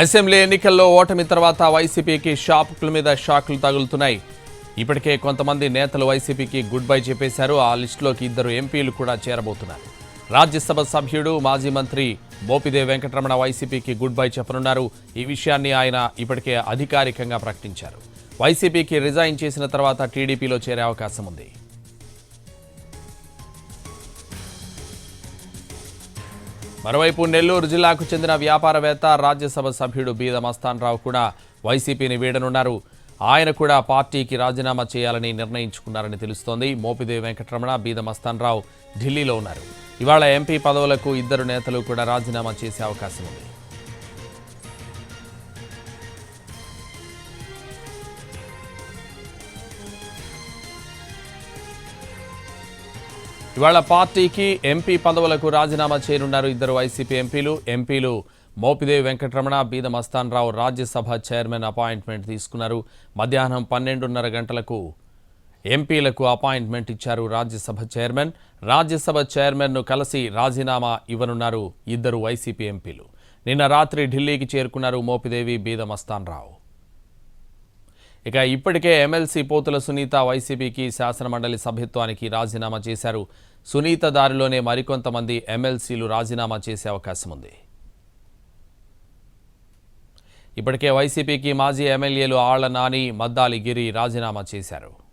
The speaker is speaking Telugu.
అసెంబ్లీ ఎన్నికల్లో ఓటమి తర్వాత వైసీపీకి షాపుల మీద షాకులు తగులుతున్నాయి. ఇప్పటికే కొంతమంది నేతలు వైసీపీకి గుడ్ బై చెప్పేశారు. ఆ లిస్టులోకి ఇద్దరు ఎంపీలు కూడా చేరబోతున్నారు. రాజ్యసభ సభ్యుడు మాజీ మంత్రి బోపిదేవ్ వెంకటరమణ వైసీపీకి గుడ్ బై చెప్పనున్నారు. ఈ విషయాన్ని ఆయన ఇప్పటికే అధికారికంగా ప్రకటించారు. వైసీపీకి రిజైన్ చేసిన తర్వాత టీడీపీలో చేరే అవకాశం ఉంది. మరోవైపు నెల్లూరు జిల్లాకు చెందిన వ్యాపారవేత్త రాజ్యసభ సభ్యుడు బీద మస్తాన్ రావు కూడా వైసీపీని వీడనున్నారు. ఆయన కూడా పార్టీకి రాజీనామా చేయాలని నిర్ణయించుకున్నారని తెలుస్తోంది. మోపిదేవి వెంకటరమణ బీద మస్తాన్ రావు ఢిల్లీలో ఉన్నారు. ఇవాళ ఎంపీ పదవులకు ఇద్దరు నేతలు కూడా రాజీనామా చేసే అవకాశం ఉంది. ఇవాళ పార్టీకి ఎంపీ పదవులకు రాజీనామా చేయనున్నారు ఇద్దరు వైసీపీ ఎంపీలు. ఎంపీలు మోపిదేవి వెంకటరమణ బీద మస్తాన్ రావు రాజ్యసభ చైర్మన్ అపాయింట్మెంట్ తీసుకున్నారు. మధ్యాహ్నం పన్నెండున్నర గంటలకు ఎంపీలకు అపాయింట్మెంట్ ఇచ్చారు రాజ్యసభ చైర్మన్. రాజ్యసభ చైర్మన్ను కలిసి రాజీనామా ఇవ్వనున్నారు ఇద్దరు వైసీపీ ఎంపీలు. నిన్న రాత్రి ఢిల్లీకి చేరుకున్నారు మోపిదేవి బీద మస్తాన్ రావు ఇక ఇప్పటికే ఎమ్మెల్సీ పోతుల సునీత వైసీపీకి శాసనమండలి సభ్యత్వానికి రాజీనామా చేశారు. సునీత దారిలోనే మరికొంతమంది ఎమ్మెల్సీలు రాజీనామా చేసే అవకాశం ఉంది. ఇప్పటికే వైసీపీకి మాజీ ఎమ్మెల్యేలు ఆళ్ళ నాని మద్దాలి గిరి రాజీనామా చేశారు.